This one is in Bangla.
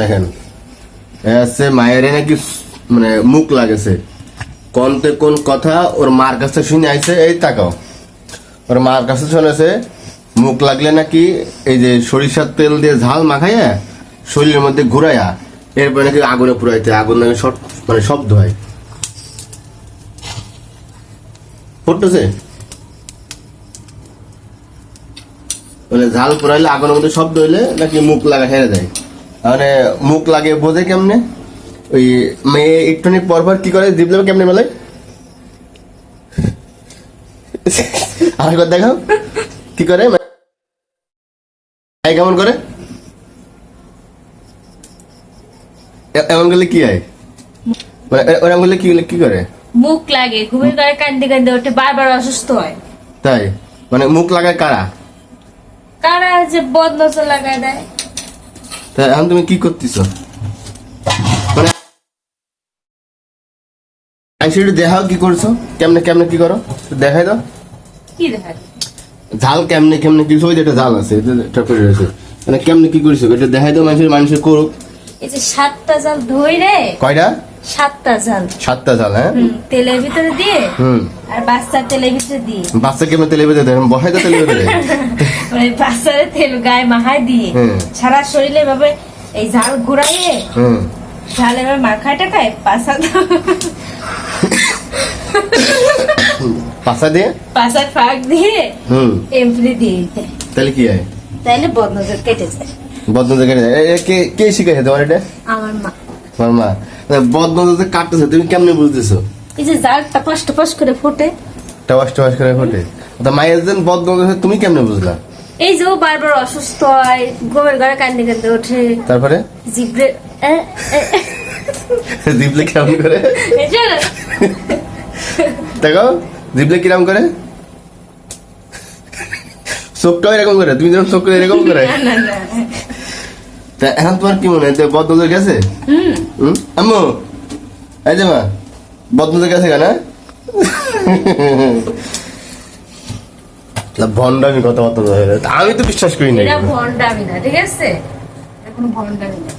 দেখেন। আছে মায়ের নাকি মানে মুখ লাগেছে। কোনতে কোন কথা ওর মার কাছে শুনে আইছে, এই তাকাও। ওর মার কাছে শুনেছে, মুখ লাগলে নাকি এই যে সরিষার তেল দিয়ে ঝাল মাখাইয়া শরীরের মধ্যে ঘুরাইয়া এরপরে নাকি আগুনে পুরাইতে আগুন নাকি মানে শব্দ হয়। পড়তেছে? মানে ঝাল পুরাইলে আগুনের মধ্যে শব্দ হইলে নাকি মুখ লাগা হেরে যায় মানে মুখ লাগে বোঝে কেমনে? ওই মেয়ে একটুখানি পর পর কি করে? দিবলে কেমনে মেলে আরেকবার দেখাও। কি করে? কেমন করে? এমন করলে কি হয়? মানে ওরকম করলে কি কি করে? মুখ লাগে ঘুমের ঘরে কান্দে কান্দে ওঠে বারবার অসুস্থ হয়। তাই? মানে মুখ লাগায় কারা? কারা যে বদ নজর লাগায় দেয়? তা এখন তুমি কি করতেছ? মানে দেখাও কি করছ। কেমনে কেমনে কি করো? দেখাই দাও। কি দেখাই? ঝাল কেমনে কেমনে কি সবাই একটা ঝাল আছে এটা করে রয়েছে মানে কেমনে কি করছ? এটা দেখাই দাও মানুষের মানুষের করুক। এই যে সাতটা জাল কয়টা? সাতটা জাল সাতটা ঝাল হ্যাঁ? তেলের ভিতরে দিয়ে হুম। আর বাচ্চার তেলের ভিতরে দিয়ে। বাচ্চা কেমন তেলে বেঁধে দেয়? বসাই তো তেলে বেঁধে দেয় মানে বাচ্চারে তেল গায়ে মাহায় দিয়ে। সারা শরীরে এভাবে এই ঝাল ঘুরাইয়ে হুম। ঝাল এবার মাখায় টাকায় পাশা পাশা দিয়ে? পাশার ফাঁক দিয়ে হুম। এমনি দিয়ে তাহলে কি হয়? তাইলে বদ নজর কেটে যায়। বদন দেখে কে কে শিখাইছে তোমার এটা? আমার মা। তোমার মা বদন যে কাটতেছে তুমি কেমনে বুঝতেছো? এই যে জালটা টপাস টপাস করে ফোটে। টাওয়াস টাওয়াস করে ফোটে। তা মায়ের দিন বদন তুমি কেমনে বুঝলা? এই যে ও বারবার অসুস্থ হয় ঘুমের ঘরে কান্দে কান্দে ওঠে। তারপরে? জিব্রে জিবলে কিরম করে? দেখো জিবলে কিরম করে? চোখটাও এরকম করে তুমি যেরকম চোখ এরকম করে। তা এখন তোমার কি মনে হয়? বদনজর গেছে? হুম। হুম? আম্মু এই যে মা বদনজর গেছে কেন? ভন্ডামি কথাবার্তা আমি তো বিশ্বাস করি না ভন্ডামি না ঠিক আছে? এখন ভন্ডামি না।